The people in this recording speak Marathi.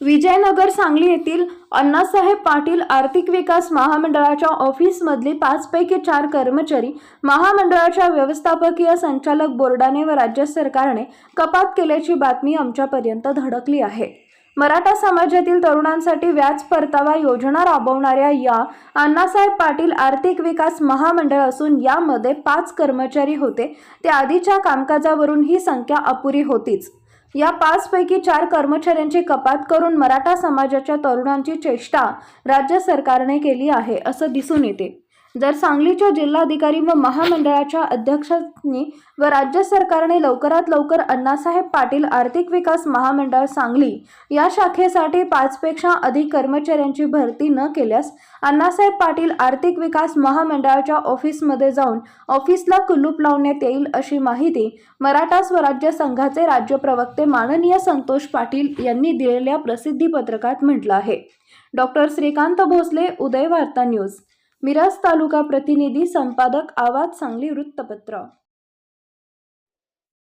विजयनगर सांगली येथील अण्णासाहेब पाटील आर्थिक विकास महामंडळाच्या ऑफिसमधली पाचपैकी चार कर्मचारी महामंडळाच्या व्यवस्थापकीय संचालक बोर्डाने व राज्य सरकारने कपात केल्याची बातमी आमच्यापर्यंत धडकली आहे. मराठा समाजातील तरुणांसाठी व्याज परतावा योजना राबवणाऱ्या या अण्णासाहेब पाटील आर्थिक विकास महामंडळ असून यामध्ये पाच कर्मचारी होते. त्या आधीच्या कामकाजावरून ही संख्या अपुरी होतीच. या पाचपैकी चार कर्मचाऱ्यांची कपात करून मराठा समाजाच्या तरुणांची चेष्टा राज्य सरकारने केली आहे असं दिसून येते. जर सांगलीच्या जिल्हाधिकारी व महामंडळाच्या अध्यक्षांनी व राज्य सरकारने लवकरात लवकर अण्णासाहेब पाटील आर्थिक विकास महामंडळ सांगली या शाखेसाठी पाचपेक्षा अधिक कर्मचाऱ्यांची भरती न केल्यास अण्णासाहेब पाटील आर्थिक विकास महामंडळाच्या ऑफिसमध्ये जाऊन ऑफिसला कुलूप लावण्यात येईल अशी माहिती मराठा स्वराज्य संघाचे राज्य प्रवक्ते माननीय संतोष पाटील यांनी दिलेल्या प्रसिद्धी पत्रकात म्हटलं आहे. डॉक्टर श्रीकांत भोसले उदय वार्ता न्यूज. मिराज तालुका प्रतिनिधी संपादक आवाज सांगली वृत्तपत्र.